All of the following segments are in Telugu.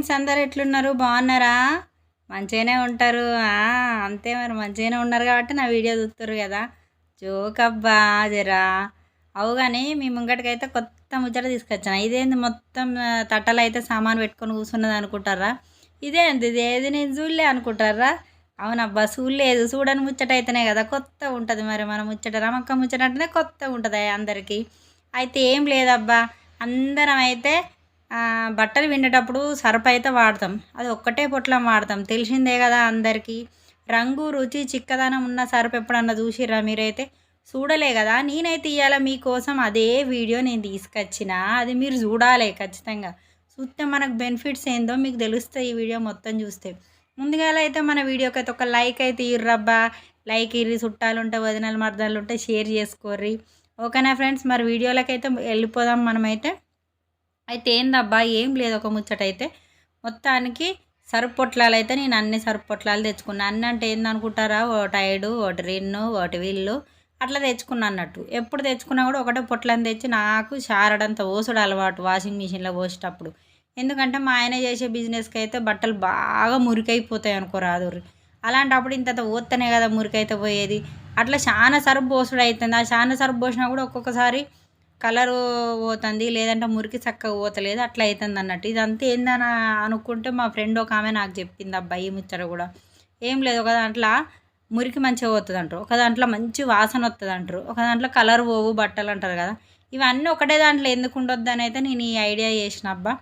ఫ్రెండ్స్ అందరు ఎట్లున్నారు? బాగున్నారా? మంచిగానే ఉంటారు. అంతే మరి మంచిగానే ఉన్నారు కాబట్టి నా వీడియో చూస్తారు కదా. జోక్ అబ్బా జరా. అవు కానీ మీ ముంగటికైతే కొత్త ముచ్చట తీసుకొచ్చాను. ఇదేంది మొత్తం తట్టలు అయితే సామాన్ పెట్టుకొని కూర్చున్నది అనుకుంటారా? ఇదేంది ఇది ఏది నేను చూడలే అనుకుంటారా? అవునబ్బా చూడలేదు. చూడని ముచ్చట అయితేనే కదా కొత్త ఉంటుంది మరి మన ముచ్చట. రమక్క ముచ్చట అంటేనే కొత్త ఉంటుంది అందరికీ. అయితే ఏం లేదబ్బా అందరం అయితే బట్టలు పిండేటప్పుడు సర్ఫ్ అయితే వాడతాం. అది ఒక్కటే పొట్లం వాడతాం. తెలిసిందే కదా అందరికీ. రంగు రుచి చిక్కదనం ఉన్న సర్ఫ్ ఎప్పుడన్నా చూసిర్రా మీరైతే? చూడలే కదా. నేనైతే ఇవాళ మీకోసం అదే వీడియో నేను తీసుకొచ్చిన. అది మీరు చూడాలి ఖచ్చితంగా. చూస్తే మనకు బెనిఫిట్స్ ఏందో మీకు తెలుస్తాయి ఈ వీడియో మొత్తం చూస్తే. ముందుగా అయితే మన వీడియోకి అయితే ఒక లైక్ అయితే ఇర్రబ్బా. లైక్ ఇర్రి చుట్టాలు ఉంటే వదినలు మర్దాలు ఉంటే షేర్ చేసుకోర్రి. ఓకేనా ఫ్రెండ్స్? మరి వీడియోలకైతే వెళ్ళిపోదాం మనమైతే. అయితే ఏందబ్బా ఏం లేదు ఒక ముచ్చట అయితే మొత్తానికి సరుపు పొట్లాలు అయితే నేను అన్ని సరుపు పొట్లాలు తెచ్చుకున్నాను అన్ని అంటే ఏందనుకుంటారా? ఒకటి ఐడు ఒకటి రిన్ను ఒకటి విల్లు అట్లా తెచ్చుకున్నా అన్నట్టు. ఎప్పుడు తెచ్చుకున్నా కూడా ఒకటే పొట్లను తెచ్చి నాకు షారడంత ఓసుడు అలవాటు వాషింగ్ మిషన్లో పోసేటప్పుడు. ఎందుకంటే మా ఆయన చేసే బిజినెస్కి అయితే బట్టలు బాగా మురికైపోతాయి అనుకో రాదు అలాంటప్పుడు ఇంత ఓత్తనే కదా మురికైతే పోయేది. అట్లా చాలా సరుపు పోసుడు అవుతుంది ఆ చాలా సరుపు పోసినా కూడా ఒక్కొక్కసారి కలరు పోతుంది లేదంటే మురికి చక్కగా పోతలేదు అట్లా అవుతుంది అన్నట్టు. ఇదంతా ఏందని అనుకుంటే మా ఫ్రెండ్ ఒక ఆమె నాకు చెప్పింది అబ్బాయి ముచ్చట కూడా. ఏం లేదు ఒక దాంట్లో మురికి మంచిగా పోతుంది అంటారు ఒక దాంట్లో మంచి వాసన వస్తుంది అంటారు ఒక దాంట్లో కలర్ పోవు బట్టలు అంటారు కదా. ఇవన్నీ ఒకటే దాంట్లో ఎందుకు ఉండొద్దు అని అయితే నేను ఈ ఐడియా చేసిన అబ్బా.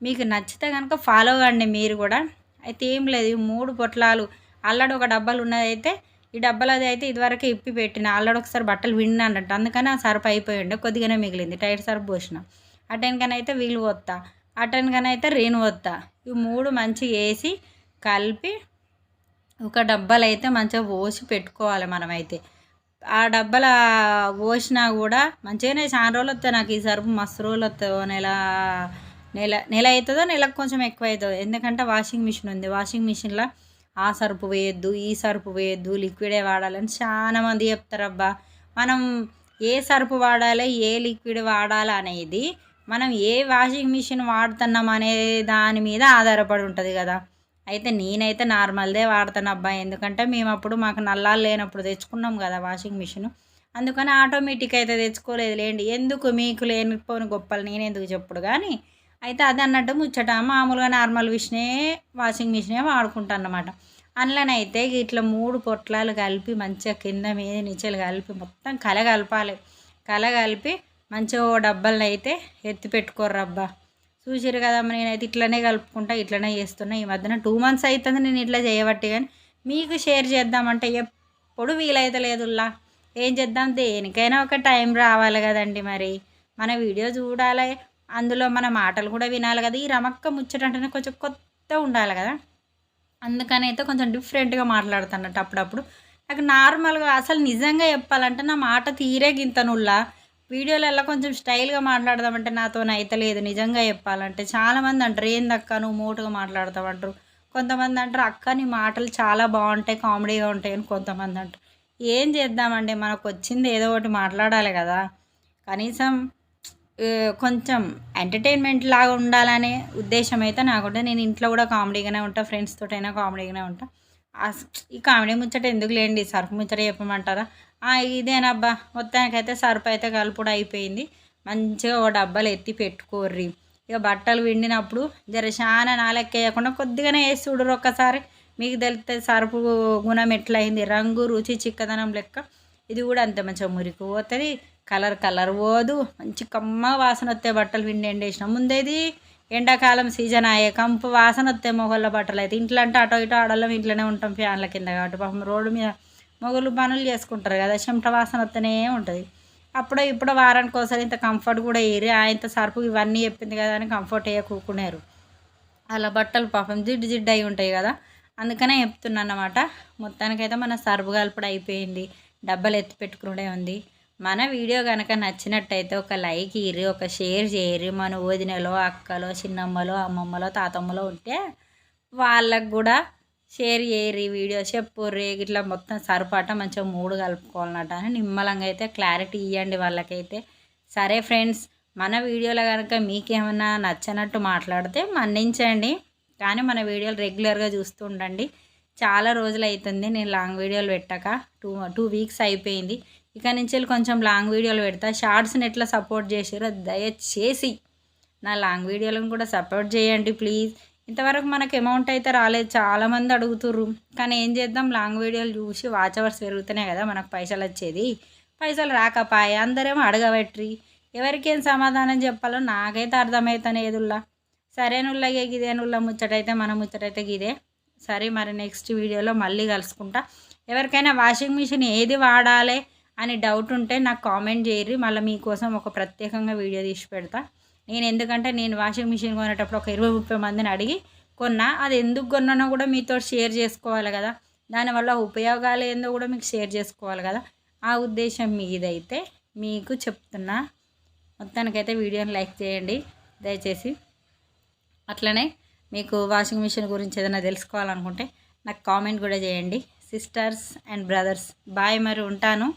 మీకు నచ్చితే కనుక ఫాలో అవ్వండి మీరు కూడా. అయితే ఏం లేదు ఈ మూడు పొట్లాలు అల్లడి ఒక డబ్బాలు ఉన్నదైతే ఈ డబ్బాలు అది అయితే ఇదివరకే ఇప్పి పెట్టిన. ఆల్రెడీ ఒకసారి బట్టలు విన్నా అన్నట్టు. అందుకని ఆ సరుపు అయిపోయి ఉండే కొద్దిగానే మిగిలింది. టైట్ సరుపు పోసిన. అయితే వీలు పోతా. అటెన్కనైతే రేణు పోతా. ఈ మూడు మంచిగా వేసి కలిపి ఒక డబ్బాలు అయితే మంచిగా పోసి పెట్టుకోవాలి మనమైతే. ఆ డబ్బాల పోసినా కూడా మంచిగానే చాలా రోజులు వస్తాయి నాకు ఈ సరుపు మస్తు రోజులు వస్తాయో నెల నెల నెల అవుతుందో నెలకు కొంచెం ఎక్కువ అవుతుంది. ఎందుకంటే వాషింగ్ మిషన్ ఉంది. వాషింగ్ మిషన్లో ఆ సరుపు వేయద్దు ఈ సరుపు వేయద్దు లిక్విడే వాడాలని చాలామంది చెప్తారబ్బా. మనం ఏ సరుపు వాడాలి ఏ లిక్విడ్ వాడాలి అనేది మనం ఏ వాషింగ్ మిషన్ వాడుతున్నాం అనే దాని మీద ఆధారపడి ఉంటుంది కదా. అయితే నేనైతే నార్మల్దే వాడతాను అబ్బా ఎందుకంటే మేము అప్పుడు మాకు నల్లాలు లేనప్పుడు తెచ్చుకున్నాం కదా వాషింగ్ మిషన్ అందుకని ఆటోమేటిక్ అయితే తెచ్చుకోలేదు లేండి. ఎందుకు మీకు లేనిపోని గొప్పలు నేను ఎందుకు చెప్పుడు? కానీ అయితే అది అన్నట్టు ముచ్చట మామూలుగా నార్మల్ మిషనే వాషింగ్ మిషనే వాడుకుంటాను అన్నమాట అందులోనైతే ఇట్లా మూడు పొట్లాలు కలిపి మంచిగా కింద మీద నిచ్చలు కలిపి మొత్తం కల కలపాలి. కల కలిపి మంచిగా ఓ డబ్బాలను అయితే ఎత్తి పెట్టుకోర్రబ్బా. చూసిరు కదమ్మ నేనైతే ఇట్లనే కలుపుకుంటా ఇట్లనే చేస్తున్నా. ఈ మధ్యన టూ మంత్స్ అవుతుంది నేను ఇట్లా చేయబట్టి కానీ మీకు షేర్ చేద్దామంటే ఎప్పుడు వీలైతే లేదుల్లా. ఏం చేద్దాం? దేనికైనా ఒక టైం రావాలి కదండి మరి. మన వీడియో చూడాలి అందులో మన మాటలు కూడా వినాలి కదా. ఈ రమక్క ముచ్చట అంటేనే కొంచెం కొత్త ఉండాలి కదా. అందుకని అయితే కొంచెం డిఫరెంట్గా మాట్లాడుతున్నట్టు అప్పుడప్పుడు. నాకు నార్మల్గా అసలు నిజంగా చెప్పాలంటే నా మాట తీరే గింతనుల్లా. వీడియోలలో కొంచెం స్టైల్గా మాట్లాడదామంటే నాతో లేదు నిజంగా చెప్పాలంటే. చాలామంది అంటారు ఏందక్క నువ్వు మోటుగా మాట్లాడతావు అంటారు కొంతమంది అంటారు అక్క నీ మాటలు చాలా బాగుంటాయి కామెడీగా ఉంటాయి అని కొంతమంది అంటారు. ఏం చేద్దామండి? మనకు వచ్చింది ఏదో ఒకటి మాట్లాడాలి కదా. కనీసం కొంచెం ఎంటర్టైన్మెంట్ లాగా ఉండాలనే ఉద్దేశం అయితే నాకుంటే నేను ఇంట్లో కూడా కామెడీగానే ఉంటా ఫ్రెండ్స్ తోటైనా కామెడీగానే ఉంటా. ఈ కామెడీ ముచ్చట ఎందుకు లేండి? సర్ఫ్ ముచ్చట చెప్పమంటారా? ఇదేనబ్బా మొత్తానికైతే సర్ఫ్ అయితే కలుపుడు అయిపోయింది. మంచిగా ఓ డబ్బాలు ఎత్తి పెట్టుకోర్రి. ఇక బట్టలు విండినప్పుడు జర చాలా నాలెక్కేయకుండా కొద్దిగానే వేసి చూడరు ఒక్కసారి. మీకు తెలిస్తే సరుపు గుణం ఎట్లయింది? రంగు రుచి చిక్కదనం లెక్క. ఇది కూడా అంతే మంచిగా మురికి పోతుంది కలర్ కలర్ పోదు. మంచి కమ్మ వాసన వస్తే బట్టలు పిండి ఎండేసిన ముందేది ఎండాకాలం సీజన్ అయ్యే కంపు వాసన వస్తాయి మొగళ్ళ బట్టలు అయితే. ఇంట్లో అంటే అటో ఇటో ఆడలం ఇంట్లోనే ఉంటాం ఫ్యాన్ల కింద కాబట్టి పాపం రోడ్డు మీద మొగలు పనులు చేసుకుంటారు కదా. చెమట వాసన వస్తేనే ఉంటుంది. అప్పుడో ఇప్పుడో వారానికి ఒకసారి ఇంత కంఫర్ట్ కూడా వేయరు. ఇంత సరుపు ఇవన్నీ చెప్పింది కదా అని కంఫర్ట్ అయ్యే కూకునేరు అలా బట్టలు పాపం జిడ్డు జిడ్డు అయి ఉంటాయి కదా. అందుకనే చెప్తున్నా అన్నమాట. మొత్తానికైతే మన సరుపు కలపడం అయిపోయింది. డబ్బలు ఎత్తి పెట్టుకునే ఉంది. మన వీడియో కనుక నచ్చినట్టయితే ఒక లైక్ ఇయ్యి ఒక షేర్ చేయరు. మన వదినలో అక్కలో చిన్నమ్మలో అమ్మమ్మలో తాతమ్మలో ఉంటే వాళ్ళకు కూడా షేర్ చేయరు వీడియో. చెప్పుర్రి ఇట్లా మొత్తం సరిపాట మంచిగా మూడు కలుపుకోవాలన్నట అని నిమ్మలంగా అయితే క్లారిటీ ఇవ్వండి వాళ్ళకైతే. సరే ఫ్రెండ్స్ మన వీడియోలో కనుక మీకేమన్నా నచ్చనట్టు మాట్లాడితే మన్నించండి. కానీ మన వీడియోలు రెగ్యులర్గా చూస్తూ ఉండండి. చాలా రోజులు అవుతుంది నేను లాంగ్ వీడియోలు పెట్టాక. టూ టూ వీక్స్ అయిపోయింది. ఇక నుంచి వెళ్ళి కొంచెం లాంగ్ వీడియోలు పెడతా. షార్ట్స్ని ఎట్లా సపోర్ట్ చేసారో దయచేసి నా లాంగ్ వీడియోలను కూడా సపోర్ట్ చేయండి ప్లీజ్. ఇంతవరకు మనకు అమౌంట్ అయితే రాలేదు. చాలామంది అడుగుతుర్రు. కానీ ఏం చేద్దాం? లాంగ్ వీడియోలు చూసి వాచ్ అవర్స్ పెరుగుతున్నాయి కదా మనకు పైసలు వచ్చేది. పైసలు రాకపాయ. అందరేమో అడగబెట్రి. ఎవరికేం సమాధానం చెప్పాలో నాకైతే అర్థమవుతానే ఏదుల్లా. సరేనుల్లాగే గిదేనుల్లా ముచ్చటైతే మన ముచ్చటైతే గిదే. సరే మరి నెక్స్ట్ వీడియోలో మళ్ళీ కలుసుకుంటా. ఎవరికైనా వాషింగ్ మిషన్ ఏది వాడాలి? అని డౌట్ ఉంటే నాకు కామెంట్ చేయరు మళ్ళీ మీకోసం ఒక ప్రత్యేకంగా వీడియో తీసి పెడతా. నేను ఎందుకంటే నేను వాషింగ్ మిషన్ కొనేటప్పుడు ఒక ఇరవై ముప్పై మందిని అడిగి కొన్నా. అది ఎందుకు కొన్నానో కూడా మీతో షేర్ చేసుకోవాలి కదా. దానివల్ల ఉపయోగాలు ఏందో కూడా మీకు షేర్ చేసుకోవాలి కదా. ఆ ఉద్దేశం మీదైతే మీకు చెప్తున్నా. మొత్తానికైతే వీడియోని లైక్ చేయండి. దయచేసి అట్లనే మీకు వాషింగ్ మిషన్ గురించి ఏదైనా తెలుసుకోవాలనుకుంటే నాకు కామెంట్ కూడా చేయండి. సిస్టర్స్ అండ్ బ్రదర్స్ బాయ్ మరి ఉంటాను.